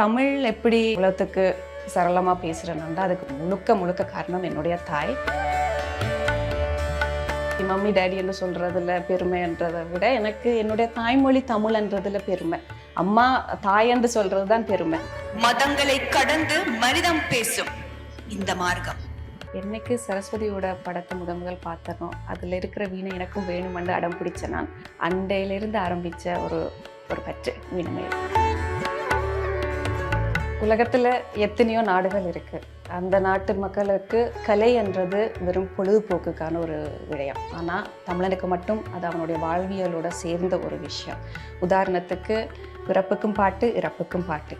தமிழ் எப்படி உலகத்துக்கு சரளமாக பேசுகிறேன்னா அதுக்கு முழுக்க முழுக்க காரணம் என்னுடைய தாய். மம்மி டேடி என்று சொல்கிறதுல பெருமைன்றதை விட எனக்கு என்னுடைய தாய்மொழி தமிழ்ன்றதுல பெருமை. அம்மா தாய் என்று சொல்கிறது தான் பெருமை. மதங்களை கடந்து மனிதம் பேசும் இந்த மார்க்கம். என்னைக்கு சரஸ்வதியோட படத்தை முத முதல் பார்த்தனோ அதில் இருக்கிற வீணை எனக்கும் வேணுமென்று அடம் பிடிச்ச நான் அண்டையிலிருந்து ஆரம்பித்த ஒரு ஒரு பற்று வீணை மேல் உலகத்தில் எத்தனையோ நாடுகள் இருக்குது அந்த நாட்டு மக்களுக்கு கலை என்றது வெறும் பொழுதுபோக்குக்கான ஒரு விடயம். ஆனால் தமிழனுக்கு மட்டும் அது அவனுடைய வாழ்வியலோட சேர்ந்த ஒரு விஷயம். உதாரணத்துக்கு பிறப்புக்கும் பாட்டு இறப்புக்கும் பாட்டு.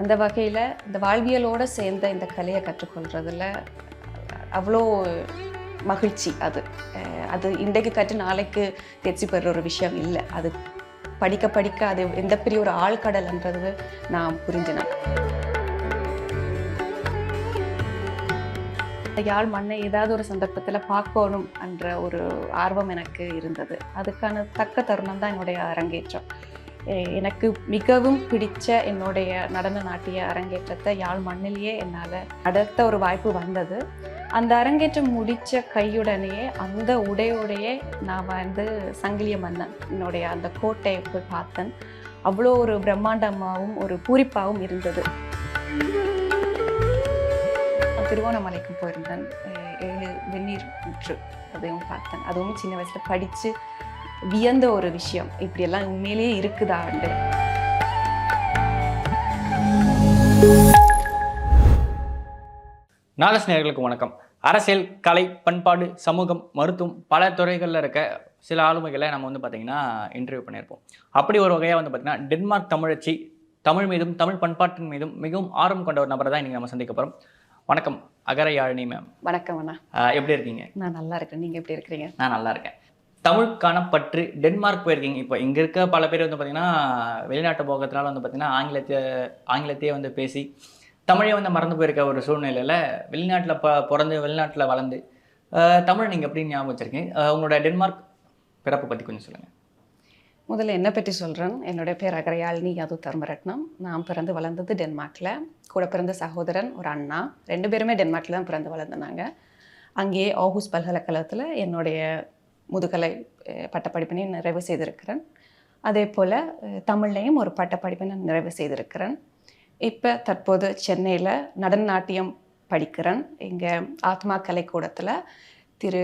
அந்த வகையில் இந்த வாழ்வியலோடு சேர்ந்த இந்த கலையை கற்றுக்கொள்றதுல அவ்வளோ மகிழ்ச்சி அது. அது இன்றைக்கு கற்று நாளைக்கு தேர்ச்சி பெறுற ஒரு விஷயம் இல்லை. அது படிக்க படிக்க அது எந்த பெரிய ஒரு ஆழ்கடல்ன்றது நான் புரிஞ்சினேன். யாழ் மண்ணை ஏதாவது ஒரு சந்தர்ப்பத்தில் பார்க்கணும் என்ற ஒரு ஆர்வம் எனக்கு இருந்தது. அதுக்கான தக்க தருணம் தான் என்னுடைய அரங்கேற்றம். எனக்கு மிகவும் பிடிச்ச என்னுடைய நடன நாட்டிய அரங்கேற்றத்தை யாழ் மண்ணிலேயே என்னால் நடத்த ஒரு வாய்ப்பு வந்தது. அந்த அரங்கேற்றம் முடித்த கையுடனேயே அந்த உடையோடையே நான் வந்து சங்கிலிய மன்னன். என்னுடைய அந்த கோட்டையை போய் பார்த்தேன். அவ்வளோ ஒரு பிரம்மாண்டமாகவும் ஒரு பூரிப்பாகவும் இருந்தது. திருவோணமலைக்கு போயிருந்தேன். ஏழு வெந்நீர் ஊற்று அதையும் பார்த்தேன். அதுவும் சின்ன வயசில் படித்து வியந்த ஒரு விஷயம். இப்படியெல்லாம் உண்மையிலேயே இருக்குதாண்டு நாலஸ் நேர்களுக்கு வணக்கம். அரசியல் கலை பண்பாடு சமூகம் மருத்துவம் பல துறைகளில் இருக்க சில ஆளுமைகளை நம்ம வந்து பார்த்திங்கன்னா இன்டர்வியூ பண்ணியிருப்போம். அப்படி ஒரு வகையாக வந்து பார்த்திங்கன்னா டென்மார்க் தமிழச்சி தமிழ் மீதும் தமிழ் பண்பாட்டின் மீதும் மிகவும் ஆர்வம் கொண்ட ஒரு நபரை தான் இன்றைக்கி நம்ம சந்திக்க போகிறோம் வணக்கம் அகர யாழினி மேம் வணக்கம் அண்ணா. எப்படி இருக்கீங்க? நான் நல்லா இருக்கேன். நீங்க எப்படி இருக்கிறீங்க? நான் நல்லா இருக்கேன். தமிழுக்கான பற்று டென்மார்க் போயிருக்கீங்க. இப்போ இங்கே இருக்க பல பேர் வந்து பார்த்திங்கன்னா வெளிநாட்டு போகிறதுனால வந்து பார்த்திங்கன்னா ஆங்கிலத்தை ஆங்கிலத்தையே வந்து பேசி தமிழை வந்து மறந்து போயிருக்க ஒரு சூழ்நிலையில் வெளிநாட்டில் ப பிறந்து வெளிநாட்டில் வளர்ந்து தமிழை தமிழ் நீங்கள் எப்படி ஞாபகம் வச்சிருக்கீங்க? உங்களோட டென்மார்க் பிறப்பை பற்றி கொஞ்சம் சொல்லுங்கள் முதல்ல என்னை பற்றி சொல்கிறேன் என்னுடைய பேர் அகரையாளினி யாது தர்மரட்னம் நான் பிறந்து வளர்ந்தது டென்மார்க்கில் கூட பிறந்த சகோதரன் ஒரு அண்ணா. ரெண்டு பேருமே டென்மார்க்கில் தான் பிறந்து வளர்ந்தாங்க அங்கேயே ஆகூஸ் பல்கலைக்கழகத்தில் என்னுடைய முதுகலை பட்டப்படிப்பினை நிறைவு செய்திருக்கிறேன். அதே போல் தமிழ்லையும் ஒரு பட்டப்படிப்பினை நிறைவு செய்திருக்கிறேன். இப்போ தற்போது சென்னையில் நடன நாட்டியம் படிக்கிறேன். இங்கே ஆத்மா கலைக்கூடத்தில் திரு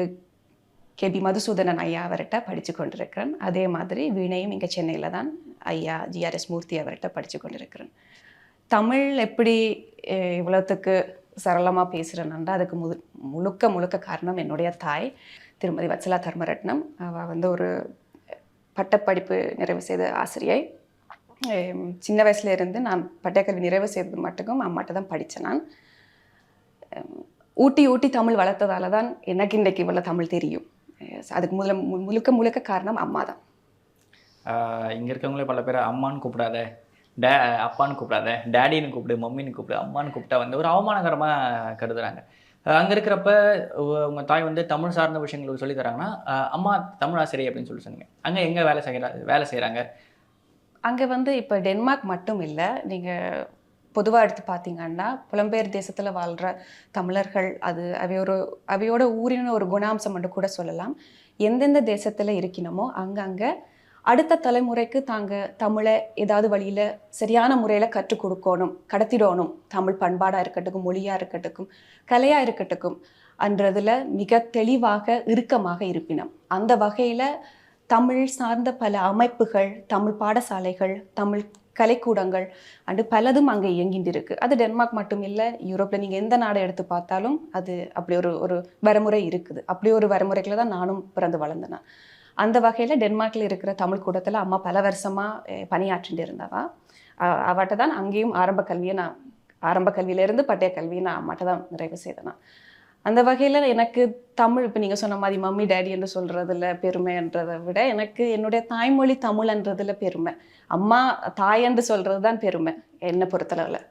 கே பி மதுசூதனன் ஐயா அவர்கிட்ட படித்து கொண்டிருக்கிறேன். அதே மாதிரி வீணையும் இங்கே சென்னையில் தான் ஐயா ஜிஆர்எஸ் மூர்த்தி அவர்கிட்ட படித்து கொண்டிருக்கிறேன். தமிழ் எப்படி இவ்வளோத்துக்கு சரளமாக பேசுகிறேன்னா அதுக்கு முது முழுக்க முழுக்க காரணம் என்னுடைய தாய் திருமதி வத்சலா தர்மரட்னம். அவள் வந்து ஒரு பட்டப்படிப்பு நிறைவு செய்த ஆசிரியை. சின்ன வயசுல இருந்து நான் பட்டயக்கல்வி நிறைவு செய்தது மட்டுக்கும் அம்மாட்ட தான் படித்தேன் நான். ஊட்டி ஊட்டி தமிழ் வளர்த்ததால தான் எனக்கு இன்றைக்கு இவ்வளோ தமிழ் தெரியும். அதுக்கு முதல்ல மு- முழுக்க முழுக்க காரணம் அம்மா தான். இங்கே இருக்கவங்களே பல பேர் அம்மான்னு கூப்பிடாத டே அப்பான்னு கூப்பிடாத டேடின்னு கூப்பிடு மம்மின்னு கூப்பிடு அம்மான்னு கூப்பிட்டா வந்து ஒரு அவமானகரமாக கருதுறாங்க. அங்கே இருக்கிறப்ப உங்கள் தாய் வந்து தமிழ் சார்ந்த விஷயங்களுக்கு சொல்லி தராங்கன்னா அம்மா தமிழ் ஆசிரியர் அப்படின்னு சொல்லி சொன்னீங்க. அங்கே எங்கே வேலை செய்கிறா வேலை செய்கிறாங்க அங்கே வந்து இப்போ டென்மார்க் மட்டும் இல்லை நீங்கள் பொதுவாக எடுத்து பார்த்தீங்கன்னா புலம்பெயர் தேசத்தில் வாழ்கிற தமிழர்கள் அது அவையோட அவையோட ஊரின ஒரு குணாம்சம் என்று கூட சொல்லலாம். எந்தெந்த தேசத்தில் இருக்கணுமோ அங்கங்கே அடுத்த தலைமுறைக்கு தாங்கள் தமிழை ஏதாவது வழியில் சரியான முறையில் கற்றுக் கொடுக்கணும் கடத்திடணும். தமிழ் பண்பாடாக இருக்கட்டும் மொழியாக இருக்கட்டும் கலையாக இருக்கட்டும் அன்றதில் மிக தெளிவாக இறுக்கமாக இருப்பினம். அந்த வகையில் தமிழ் சார்ந்த பல அமைப்புகள் தமிழ் பாடசாலைகள் தமிழ் கலைக்கூடங்கள் அண்டு பலதும் அங்கே இயங்கின்றிருக்கு அது டென்மார்க் மட்டும் இல்லை யூரோப்பில் நீங்கள் எந்த நாடை எடுத்து பார்த்தாலும் அது அப்படி ஒரு ஒரு வரமுறை இருக்குது. அப்படி ஒரு வரமுறைக்குள்ள தான் நானும் பிறந்து வளர்ந்தேன். அந்த வகையில் டென்மார்க்கில் இருக்கிற தமிழ் கூடத்தில் அம்மா பல வருஷமாக பணியாற்றிட்டு இருந்தவா. அவட்ட தான் அங்கேயும் ஆரம்ப கல்வியை நான் ஆரம்ப கல்வியிலேருந்து பட்டய கல்வியை நான் அம்மாட்ட தான் நிறைவு செய்தேன். அந்த வகையில் எனக்கு தமிழ் இப்போ நீங்கள் சொன்ன மாதிரி மம்மி டேடி என்று சொல்கிறதுல பெருமைன்றதை விட எனக்கு என்னுடைய தாய்மொழி தமிழ்ன்றதுல பெருமை. அம்மா தாய் என்று சொல்கிறது தான் பெருமை. என்னை பொறுத்தளவில்.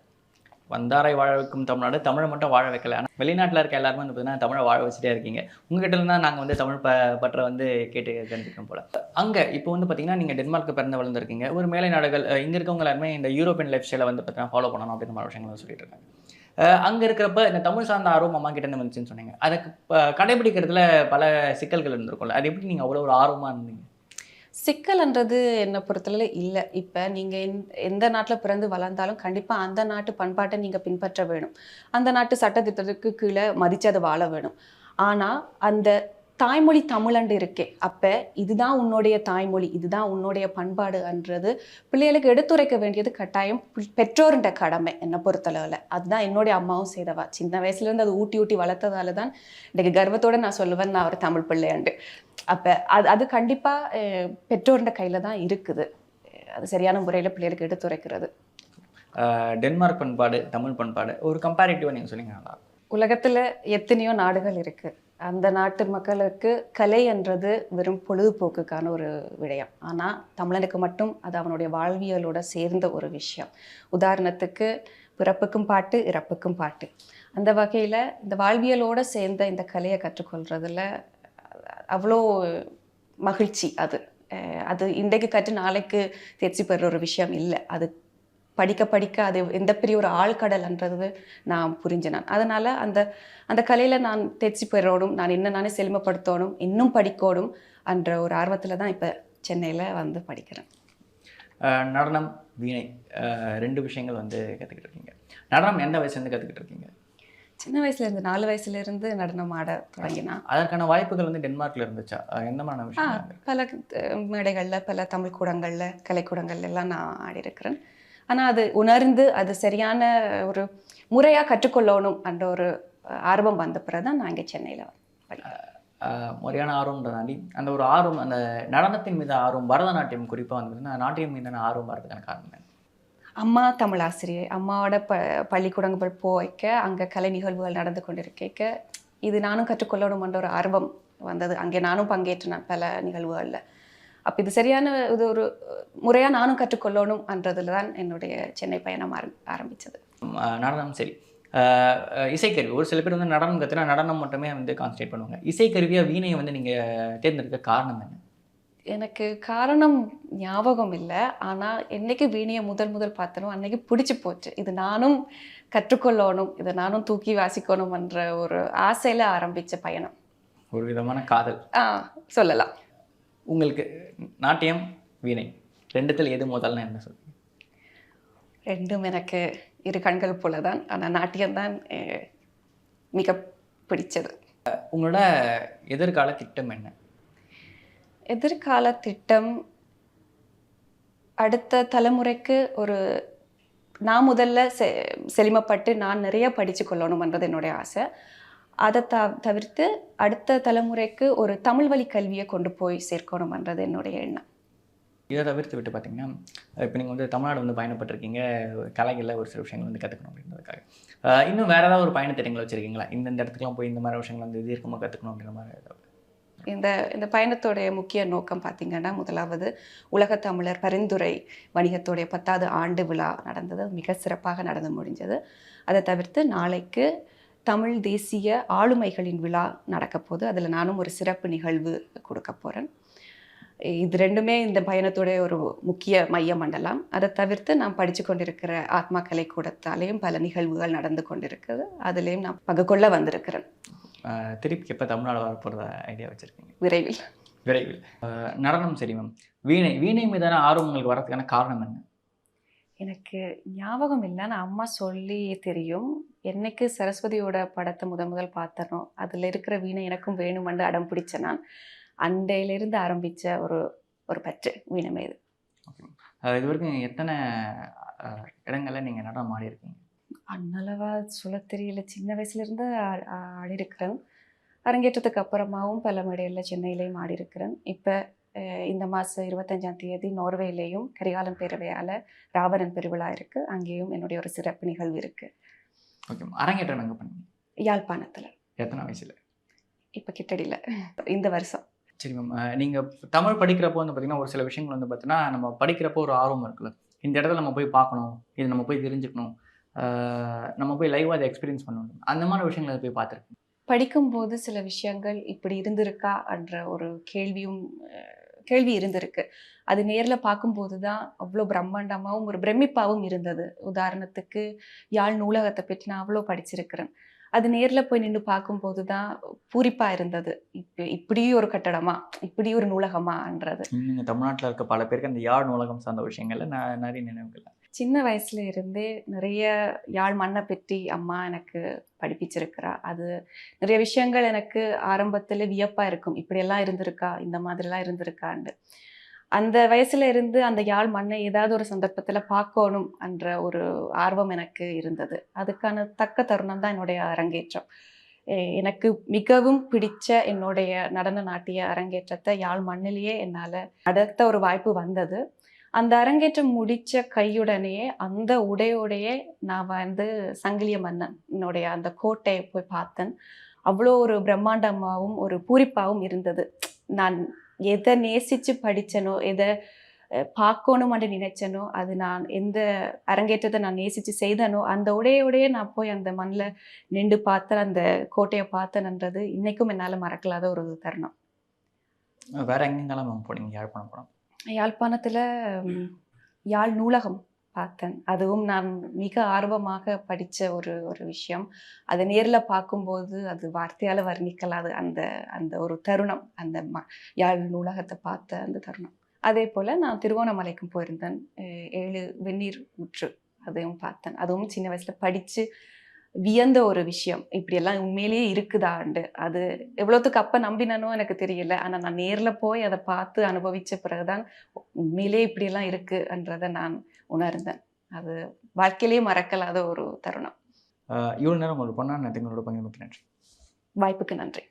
வந்தாரை வாழ வைக்கும் தமிழ்நாடு தமிழை மட்டும் வாழ வைக்கல. ஆனால் வெளிநாட்டில் இருக்க எல்லாருமே வந்து பார்த்தீங்கன்னா தமிழை வாழ வச்சுட்டே இருக்கீங்க. உங்ககிட்ட இருந்தால் நாங்கள் வந்து தமிழ் ப பற்றை வந்து கேட்டு தெரிஞ்சுக்கணும் போல். அங்கே இப்போ வந்து பார்த்தீங்கன்னா நீங்கள் டென்மார்க்கு பிறந்து வளர்ந்துருக்கீங்க. ஒரு மேலை நாடுகள் இங்கே இருக்கவங்க எல்லாருமே இந்த யூரோப்பியன் லைஃப் ஸ்டைலை வந்து பார்த்தீங்கன்னா ஃபாலோ பண்ணணும் அப்படின்ற மாதிரி விஷயங்கள் சொல்லிட்டு இருக்காங்க. அங்கே இருக்கிறப்ப இந்த தமிழ் சார்ந்த ஆர்வம் அம்மா கிட்ட இருந்து வந்துச்சுன்னு சொன்னீங்க. அதுக்கு கடைபிடிக்கிறதுல பல சிக்கல்கள் இருந்திருக்கும்ல. அது எப்படி நீங்கள் அவ்வளோ ஒரு ஆர்வமாக இருந்தீங்க? சிக்கல்ன்றது என்னை பொறுத்தளவில் இல்லை. இப்போ நீங்கள் எந் எந்த நாட்டில் பிறந்து வளர்ந்தாலும் கண்டிப்பாக அந்த நாட்டு பண்பாட்டை நீங்கள் பின்பற்ற வேணும். அந்த நாட்டு சட்டத்திட்டத்துக்கு கீழே மதித்து அதை வாழ வேணும். ஆனால் அந்த தாய்மொழி தமிழண்டு இருக்கே. அப்போ இதுதான் உன்னுடைய தாய்மொழி இதுதான் உன்னுடைய பண்பாடுன்றது பிள்ளைகளுக்கு எடுத்துரைக்க வேண்டியது கட்டாயம் பெற்றோருன்ற கடமை என்னை பொறுத்தளவில். அதுதான் என்னுடைய அம்மாவும் செய்தவா. சின்ன வயசுலேருந்து அது ஊட்டி ஊட்டி வளர்த்ததால தான் இன்றைக்கு கர்வத்தோட நான் சொல்லுவேன் நான் ஒரு தமிழ் பிள்ளையாண்டு. அப்போ அது அது கண்டிப்பாக பெற்றோர்ன்ற கையில் தான் இருக்குது. அது சரியான முறையில் பிள்ளைகளுக்கு எடுத்துரைக்கிறது. டென்மார்க் பண்பாடு தமிழ் பண்பாடு ஒரு கம்பேரிட்டிவாக நீங்கள் சொன்னீங்க. உலகத்தில் எத்தனையோ நாடுகள் இருக்குது அந்த நாட்டு மக்களுக்கு கலை என்றது வெறும் பொழுதுபோக்குக்கான ஒரு விடயம். ஆனால் தமிழனுக்கு மட்டும் அது அவனுடைய வாழ்வியலோட சேர்ந்த ஒரு விஷயம். உதாரணத்துக்கு பிறப்புக்கும் பாட்டு இறப்புக்கும் பாட்டு. அந்த வகையில் இந்த வாழ்வியலோடு சேர்ந்த இந்த கலையை கற்றுக்கொள்றதுல அவ்வளோ மகிழ்ச்சி அது. அது இன்றைக்கு கற்று நாளைக்கு தேர்ச்சி பெறுற ஒரு விஷயம் இல்லை. அது படிக்க படிக்க அது எந்த பெரிய ஒரு ஆழ்கடல்ன்றது நான் புரிஞ்சேன் நான் அதனால் அந்த அந்த கலையில் நான் தேர்ச்சி பெறணும் நான் என்ன நானே செழுமைப்படுத்தணும் இன்னும் படிக்கணும் என்ற ஒரு ஆர்வத்தில் தான் இப்போ சென்னையில் வந்து படிக்கிறேன். நடனம் வீணை ரெண்டு விஷயங்கள் வந்து கற்றுக்கிட்டு இருக்கீங்க. நடனம் எந்த வயசுலேருந்து கற்றுக்கிட்டு இருக்கீங்க? சின்ன வயசுலேருந்து நாலு வயசுலேருந்து நடனம் ஆட தொடங்கினா அதற்கான வாய்ப்புகள் வந்து டென்மார்க்ல இருந்துச்சா? எந்த மாதிரியான ஆ விஷயம் பல மேடைகளில் பல தமிழ் கூடங்களில் கலைக்கூடங்கள்ல எல்லாம் நான் ஆடியிருக்கிறேன் ஆனால் அது உணர்ந்து அது சரியான ஒரு முறையாக கற்றுக்கொள்ளணும் என்ற ஒரு ஆர்வம் வந்த பிறகு தான் நான் இங்கே சென்னையில் முறையான ஆர்வம்ன்ற தாண்டி அந்த ஒரு ஆர்வம் அந்த நடனத்தின் மீது ஆர்வம் பரதநாட்டியம் குறிப்பாக வந்து நாட்டியம் மீதான ஆர்வம் வரதுக்கான காரணம்? அம்மா தமிழ் ஆசிரியை அம்மாவோட ப பள்ளிக்கூடங்கள் போய்க்க அங்கே கலை நிகழ்வுகள் நடந்து கொண்டிருக்க இது நானும் கற்றுக்கொள்ளணும்ன்ற ஒரு ஆர்வம் வந்தது. அங்கே நானும் பங்கேற்றினேன் பல நிகழ்வுகளில். அப்போ இது சரியான இது ஒரு முறையாக நானும் கற்றுக்கொள்ளணும் என்றதுல தான் என்னுடைய சென்னை பயணம் ஆரம் ஆரம்பித்தது நடனம் சரி. இசைக்கருவி. ஒரு சில பேர் வந்து நடனம் கற்றுனா நடனம் மட்டுமே வந்து கான்சன்ட்ரேட் பண்ணுவாங்க. இசைக்கருவியாக வீணையை வந்து நீங்கள் தேர்ந்தெடுக்க காரணம் என்ன? எனக்கு காரணம் ஞாபகம் இல்லை. ஆனால் என்னைக்கு வீணையை முதல் முதல் பார்த்தனோ அன்னைக்கு பிடிச்சி போச்சு. இது நானும் கற்றுக்கொள்ளணும் இதை நானும் தூக்கி வாசிக்கணும் என்ற ஒரு ஆசையில் ஆரம்பித்த பயணம். ஒரு விதமான காதல். ஆ சொல்லலாம். உங்களுக்கு நாட்டியம் வீணை. ரெண்டுத்தில் எது முதல்னு என்ன சொல்லுங்க ரெண்டும் எனக்கு இரு கண்கள் போல தான் ஆனால் நாட்டியம்தான் மிக பிடிச்சது உங்களோட எதிர்கால திட்டம் என்ன? எதிர்கால திட்டம் அடுத்த தலைமுறைக்கு ஒரு நான் முதல்ல செ செழிமப்பட்டு நான் நிறைய படித்து கொள்ளணும்ன்றது என்னுடைய ஆசை. அதை த தவிர்த்து அடுத்த தலைமுறைக்கு ஒரு தமிழ் வழி கல்வியை கொண்டு போய் சேர்க்கணும்ன்றது என்னுடைய எண்ணம். இதை தவிர்த்து விட்டு பார்த்தீங்கன்னா இப்போ நீங்கள் வந்து தமிழ்நாடு வந்து பயணப்பட்டிருக்கீங்க கலைகளில் ஒரு சில விஷயங்கள் வந்து கற்றுக்கணும் அப்படின்றதுக்காக. இன்னும் வேறு ஏதாவது ஒரு பயண திட்டங்கள் வச்சுருக்கீங்களா? இந்த இந்த இடத்துக்குலாம் போய் இந்த மாதிரி விஷயங்கள் வந்து தீர்க்கமாக கற்றுக்கணும் அப்படின்ற மாதிரி ஏதாவது? இந்த இந்த பயணத்தோடைய முக்கிய நோக்கம் பார்த்தீங்கன்னா முதலாவது உலகத் தமிழர் பரிந்துரை வணிகத்துடைய பத்தாவது ஆண்டு விழா நடந்தது. மிக சிறப்பாக நடந்து முடிஞ்சது. அதை தவிர்த்து நாளைக்கு தமிழ் தேசிய ஆளுமைகளின் விழா நடக்க போகுது. அதில் நானும் ஒரு சிறப்பு நிகழ்வு கொடுக்க போகிறேன் இது ரெண்டுமே இந்த பயணத்துடைய ஒரு முக்கிய மைய மண்டலம் அதை தவிர்த்து நான் படித்து கொண்டிருக்கிற ஆத்மா கலைக்கூடத்தாலேயும் பல நிகழ்வுகள் நடந்து கொண்டிருக்குது. அதுலேயும் நான் பங்கு கொள்ள வந்திருக்கிறேன் திருப்பி எப்போ தமிழ்நாடு வர போகிறத ஐடியா வச்சுருக்கீங்க? விரைவில். விரைவில். நடனம் சரி மேம் வீணை வீணை மீதான ஆர்வம் உங்களுக்கு வரதுக்கான காரணம் என்ன? எனக்கு ஞாபகம் இல்லை நான் அம்மா சொல்லி தெரியும். என்னைக்கு சரஸ்வதியோட படத்தை முதல் முதல் பார்த்தனோ அதில் இருக்கிற வீணை எனக்கும் வேணுமென்று அடம் பிடிச்ச நான் அண்டையிலிருந்து ஆரம்பித்த ஒரு ஒரு பற்று வீணை மீது. இது வரைக்கும் எத்தனை இடங்கள்ல நீங்கள் நடனம் ஆடி இருக்கீங்க அண்ணளவா சொல்ல தெரியல. சின்ன வயசுலேருந்து ஆடிருக்கிறேன் அரங்கேற்றத்துக்கு அப்புறமாவும் பல மேடைகளில் சென்னையிலையும் ஆடிருக்கிறேன் இப்போ இந்த மாதம் இருபத்தஞ்சாம் தேதி நோர்வேலையும் கரிகாலன் பேரவையால் ராவணன் பெருவிழா இருக்குது அங்கேயும் என்னுடைய ஒரு சிறப்பு நிகழ்வு இருக்குது ஓகே அரங்கேற்றம் எங்கே பண்ணீங்க? யாழ்ப்பாணத்தில். எத்தனை வயசுல? இப்போ கிட்டடியில். இந்த வருஷம். சரி மேம் நீங்கள் தமிழ் படிக்கிறப்போ வந்து பார்த்தீங்கன்னா ஒரு சில விஷயங்கள் வந்து பார்த்தீங்கன்னா நம்ம படிக்கிறப்போ ஒரு ஆர்வம் இருக்குல்ல. இந்த இடத்துல நம்ம போய் பார்க்கணும். இது நம்ம போய் தெரிஞ்சுக்கணும். நம்ம போய் லைவாக அதை எக்ஸ்பீரியன்ஸ் பண்ணணும். அந்த மாதிரி விஷயங்களை போய் பார்த்துருக்கேன் படிக்கும்போது சில விஷயங்கள் இப்படி இருந்திருக்கா? என்ற ஒரு கேள்வியும் கேள்வி இருந்திருக்கு. அது நேரில் பார்க்கும்போது தான் அவ்வளோ பிரம்மாண்டமாகவும் ஒரு பிரமிப்பாகவும் இருந்தது. உதாரணத்துக்கு யாழ் நூலகத்தை பற்றி நான் அவ்வளோ படிச்சிருக்கிறேன். அது நேரில் போய் நின்று பார்க்கும்போது தான் பூரிப்பாக இருந்தது. இப்போ இப்படி ஒரு கட்டடமா? இப்படி ஒரு நூலகமான்றது. நீங்கள் தமிழ்நாட்டில் இருக்க பல பேருக்கு அந்த யாழ் நூலகம் சார்ந்த விஷயங்கள்ல நான் நிறைய நினைவுகள். சின்ன வயசுல இருந்தே நிறைய யாழ் மண்ணை பற்றி அம்மா எனக்கு படிப்பிச்சிருக்கிறா. அது நிறைய விஷயங்கள் எனக்கு ஆரம்பத்தில் வியப்பாக இருக்கும். இப்படியெல்லாம் இருந்திருக்கா? இந்த மாதிரிலாம் இருந்திருக்கான்னு அந்த வயசுல இருந்து அந்த யாழ் மண்ணை ஏதாவது ஒரு சந்தர்ப்பத்தில் பார்க்கணும் என்ற ஒரு ஆர்வம் எனக்கு இருந்தது. அதுக்கான தக்க தருணம் தான் என்னுடைய அரங்கேற்றம். எனக்கு மிகவும் பிடிச்ச என்னுடைய நடன நாட்டிய அரங்கேற்றத்தை யாழ் மண்ணிலேயே என்னால் நடத்த ஒரு வாய்ப்பு வந்தது. அந்த அரங்கேற்றம் முடிச்ச கையுடனேயே அந்த உடையோடையே நான் வந்து சங்கிலிய மன்னன் என்னுடைய அந்த கோட்டையை போய் பார்த்தேன். அவ்வளோ ஒரு பிரம்மாண்டமாகவும் ஒரு பூரிப்பாகவும் இருந்தது. நான் எதை நேசிச்சு படித்தனோ எதை பார்க்கணும் பார்க்கணும்னு நினைச்சனோ அது நான் எந்த அரங்கேற்றத்தை நான் நேசிச்சு செய்தனோ அந்த உடையோடையே நான் போய் அந்த மண்ணில் நின்று பார்த்தேன் அந்த கோட்டையை பார்த்தேன்ன்றது இன்றைக்கும் என்னால் மறக்கலாத ஒரு தருணம். வேற எங்கெங்கெல்லாம் போனீங்க? யாழ்ப்பாணம் போனோம் யாழ்ப்பாணத்தில் யாழ் நூலகம் பார்த்தேன். அதுவும் நான் மிக ஆர்வமாக படித்த ஒரு ஒரு விஷயம். அதை நேரில் பார்க்கும்போது அது வார்த்தையால் வர்ணிக்கலாது அந்த அந்த ஒரு தருணம். அந்த ம யாழ் நூலகத்தை பார்த்த அந்த தருணம். அதே போல் நான் திருவோணமலைக்கும் போயிருந்தேன். ஏழு வெந்நீர் ஊற்று அதையும் பார்த்தேன். அதுவும் சின்ன வயசில் படித்து வியந்த ஒரு விஷயம். இப்படியெல்லாம் உண்மையிலேயே இருக்குதாண்டு அது எவ்வளோத்துக்கு அப்போ நம்பினனோ எனக்கு தெரியல. ஆனால் நான் நேரில் போய் அதை பார்த்து அனுபவித்த பிறகுதான் உண்மையிலேயே இப்படியெல்லாம் இருக்குன்றதை நான் உணர்ந்தேன். அது வாழ்க்கையிலேயே மறக்கலாத ஒரு தருணம். ஆஹ் இவ்வளவு நேரம் உங்களுக்கு பொண்ணா நேரத்துக்கு உங்களோட பகிர்ந்து நன்றி. வாய்ப்புக்கு நன்றி.